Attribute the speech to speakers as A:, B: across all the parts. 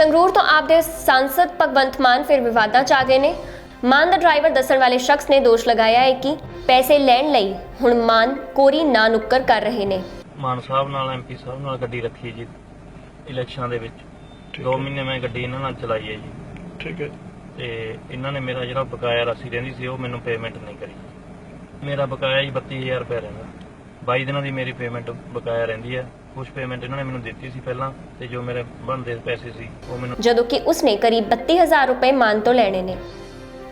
A: ਸੰਗਰੂਰ ਤੋਂ ਆਪ ਦੇ ਸੰਸਦ ਭਗਵੰਤ ਮਾਨ ਫਿਰ ਵਿਵਾਦਾਂ ਚ ਆ ਗਏ ਨੇ। ਮਾਨ ਦਾ ਡਰਾਈਵਰ ਦੱਸਣ ਵਾਲੇ ਸ਼ਖਸ ਨੇ ਦੋਸ਼ ਲਗਾਇਆ ਹੈ ਕਿ ਪੈਸੇ ਲੈਣ ਲਈ ਹੁਣ ਮਾਨ ਕੋਰੀ ਨਾ ਨੁੱਕਰ ਕਰ ਰਹੇ ਨੇ।
B: ਮਾਨ ਸਾਹਿਬ ਨਾਲ ਐਮਪੀ ਸਾਹਿਬ ਨਾਲ ਗੱਡੀ ਰੱਖੀ ਜੀ ਇਲੈਕਸ਼ਨਾਂ ਦੇ ਵਿੱਚ।
C: ਠੀਕ
B: 2
C: ਹੈ।
B: ਮਹੀਨੇ ਮੈਂ ਗੱਡੀ ਇਹਨਾਂ ਨਾਲ ਚਲਾਈ ਹੈ ਜੀ।
C: ਠੀਕ ਹੈ।
B: ਤੇ ਇਹਨਾਂ ਨੇ ਮੇਰਾ ਜਿਹੜਾ ਬਕਾਇਆ ਰਾਸ਼ੀ ਰਹਿੰਦੀ ਸੀ ਉਹ ਮੈਨੂੰ ਪੇਮੈਂਟ ਨਹੀਂ ਕਰੀ। ਮੇਰਾ ਬਕਾਇਆ ਜੀ 32000 ਰੁਪਏ ਰਹਿੰਦਾ। 22 ਦਿਨਾਂ ਦੀ ਮੇਰੀ ਪੇਮੈਂਟ ਬਕਾਇਆ ਰਹਿੰਦੀ ਹੈ ਕੁਝ ਪੇਮੈਂਟ ਇਹਨਾਂ ਨੇ ਮੈਨੂੰ ਦਿੱਤੀ ਸੀ ਪਹਿਲਾਂ ਤੇ ਜੋ ਮੇਰੇ ਬਣਦੇ ਪੈਸੇ ਸੀ, ਉਹ ਮੈਨੂੰ
A: ਜਦੋਂ ਕਿ ਉਸਨੇ ਕਰੀਬ 32000 ਰੁਪਏ ਮਾਨ ਤੋਂ ਲੈਣੇ ਨੇ।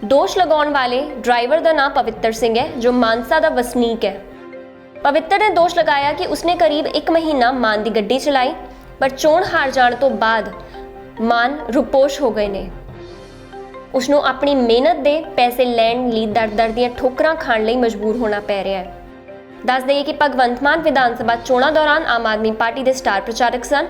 A: ਦੋਸ਼ ਲਗਾਉਣ ਵਾਲੇ ਡਰਾਈਵਰ ਦਾ ਨਾਮ ਪਵਿੱਤਰ ਸਿੰਘ ਹੈ, ਜੋ ਮਾਨਸਾ ਦਾ ਵਸਨੀਕ ਹੈ। ਪਵਿੱਤਰ ਨੇ ਦੋਸ਼ ਲਗਾਇਆ ਕਿ ਉਸਨੇ ਕਰੀਬ 1 ਮਹੀਨਾ ਮਾਨ ਦੀ ਗੱਡੀ ਚਲਾਈ, ਪਰ ਚੋਣ ਹਾਰ ਜਾਣ ਤੋਂ ਬਾਅਦ ਮਾਨ ਰੁਪੋਸ਼ ਹੋ ਗਏ ਨੇ। ਉਸਨੂੰ ਆਪਣੀ ਮਿਹਨਤ ਦੇ ਪੈਸੇ ਲੈਣ ਲਈ ਦਰ-ਦਰ ਦੀਆਂ ਠੋਕਰਾਂ ਖਾਣ ਲਈ ਮਜਬੂਰ ਹੋਣਾ ਪੈ ਰਿਹਾ ਹੈ। ਦੱਸ ਦਈਏ ਕਿ ਭਗਵੰਤ ਮਾਨ ਵਿਧਾਨ ਸਭਾ ਚੋਣਾਂ ਦੌਰਾਨ ਆਮ ਆਦਮੀ ਪਾਰਟੀ ਦੇ ਸਟਾਰ ਪ੍ਰਚਾਰਕ ਸਨ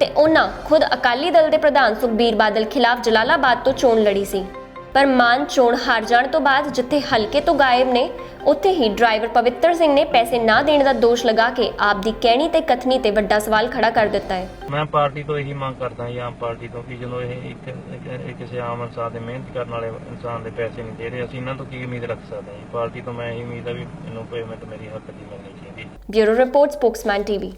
A: ਤੇ ਉਹਨਾਂ ਖੁਦ ਅਕਾਲੀ ਦਲ ਦੇ ਪ੍ਰਧਾਨ ਸੁਖਬੀਰ ਬਾਦਲ ਖਿਲਾਫ ਜਲਾਲਾਬਾਦ ਤੋਂ ਚੋਣ ਲੜੀ ਸੀ। ਪਰ ਮਾਨ ਚੋਣ ਹਾਰ ਜਾਣ ਤੋਂ ਬਾਅਦ ਜਿੱਥੇ ਹਲਕੇ ਤੋਂ ਗਾਇਬ ਨੇ ਉੱਥੇ ਹੀ ਡਰਾਈਵਰ ਪਵਿੱਤਰ ਸਿੰਘ ਨੇ ਪੈਸੇ ਨਾ ਦੇਣ ਦਾ ਦੋਸ਼ ਲਗਾ ਕੇ ਆਪ ਦੀ ਕਹਿਣੀ ਤੇ ਕਥਨੀ ਤੇ ਵੱਡਾ ਸਵਾਲ ਖੜਾ ਕਰ ਦਿੱਤਾ ਹੈ।
B: ਮੈਂ ਪਾਰਟੀ ਤੋਂ ਇਹੀ ਮੰਗ ਕਰਦਾ ਜੀ ਆਮ ਪਾਰਟੀ ਤੋਂ ਕਿ ਜਦੋਂ ਇਹ ਇੱਕ ਇੱਕ- ਕਿਸੇ ਆਮ ਇਨਸਾਨ ਦੇ ਮਿਹਨਤ ਕਰਨ ਵਾਲੇ ਇਨਸਾਨ ਦੇ ਪੈਸੇ ਨਹੀਂ ਦੇ ਰਹੇ ਅਸੀਂ ਇਹਨਾਂ ਤੋਂ ਕੀ ਉਮੀਦ ਰੱਖ ਸਕਦੇ ਹਾਂ ਪਾਰਟੀ ਤੋਂ ਮੈਂ ਇਹੀ ਉਮੀਦ ਆ ਵੀ ਇਹਨੂੰ ਪੇਮੈਂਟ ਮੇਰੀ ਹੱਕ ਦੀ ਮਿਲਣੀ ਚਾਹੀਦੀ
A: ਬਿਊਰੋ ਰਿਪੋਰਟ ਸਪੋਕਸਮੈਨ ਟੀਵੀ।